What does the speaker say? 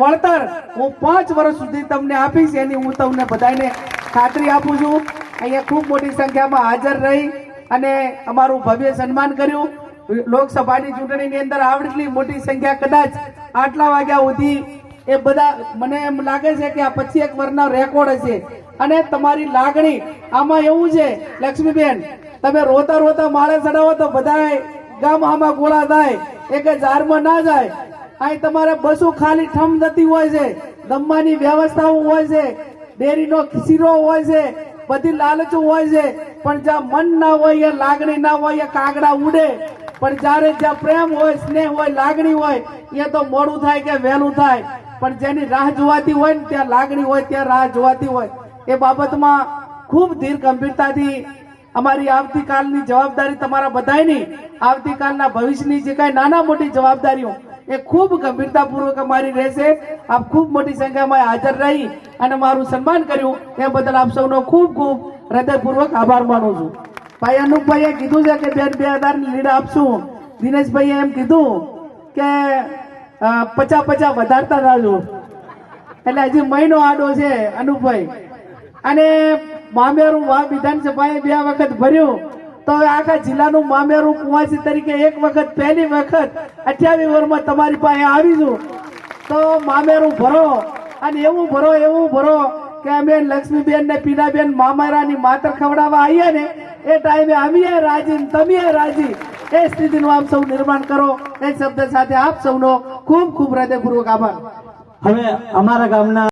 વળતર હું પાંચ વર્ષ સુધી તમને આપીશ, એની હું તમને બધાને ખાતરી આપું છું. અહીંયા ખૂબ મોટી સંખ્યામાં હાજર રહી અને અમારું ભવ્ય સન્માન કર્યું. લોકસભાની ચૂંટણીની અંદર આવડેલી મોટી સંખ્યા કદાચ આટલા વાગ્યા સુધી એ બધા, મને એમ લાગે છે કે આ પછી એક વર્ષનો રેકોર્ડ હશે. અને તમારી લાગણી આમાં એવું છે, લક્ષ્મીબેન, તમે રોતા રોતા માળે ચડાવો તો બધા ગામ આમાં ગોળા થાય એ કે ઝારમાં ના જાય. અહીં તમારે બસો ખાલી ઠમ જતી હોય છે, દમવાની વ્યવસ્થાઓ હોય છે, ડેરીનો શીરો હોય છે, બધી લાલચો હોય છે, પણ જ્યાં મન ના હોય લાગણી ના હોય કાગડા ઉડે. પણ જ્યારે જ્યાં પ્રેમ હોય, સ્નેહ હોય, લાગણી હોય, એ તો મોડું થાય કે વહેલું થાય. પણ જેની રાહ જોવાતી હોય ને, ત્યાં લાગણી હોય, ત્યાં રાહ જોવાતી હોય. એ બાબતમાં ખૂબ ધીર ગંભીરતાથી અમારી આવતીકાલની જવાબદારી તમારા બધાની આવતીકાલના ભવિષ્યની જે કાંઈ નાના મોટી જવાબદારીઓ એ ખૂબ ગંભીરતાપૂર્વક અમારી રહેશે. આપ ખૂબ મોટી સંખ્યામાં હાજર રહી અને મારું સન્માન કર્યું. એ બદલ આપ સૌનો ખૂબ ખૂબ હૃદયપૂર્વક આભાર માનું છું. ભાઈ અનુપભાઈએ કીધું છે કે બેન બે હજારની લીડ આપશું. દિનેશભાઈએ એમ કીધું કે પચા પચા વધારતા જાજો. એટલે હજી મહિનો આડો છે અનુપભાઈ. અને મામેરું વા વિધાનસભાએ બે વખત ભર્યું. તો આખા જિલ્લાનું મામેરું કુવાસી તરીકે એક વખત, પહેલી વખત, અઠ્યાવીસ વર્ષમાં તમારી પાસે આવીશું તો મામેરું ભરો. અને એવું ભરો એવું ભરો કે અમે લક્ષ્મીબેન ને પીનાબેન મામારાની માતર ખવડાવવા આવીએ ને, એ ટાઈમે અમે રાજી તમે રાજી. એ સ્થિતિનું આપ સૌ નિર્માણ કરો. એ શબ્દ સાથે આપ સૌનો ખૂબ ખૂબ હૃદયપૂર્વક આભાર. હવે અમારા ગામના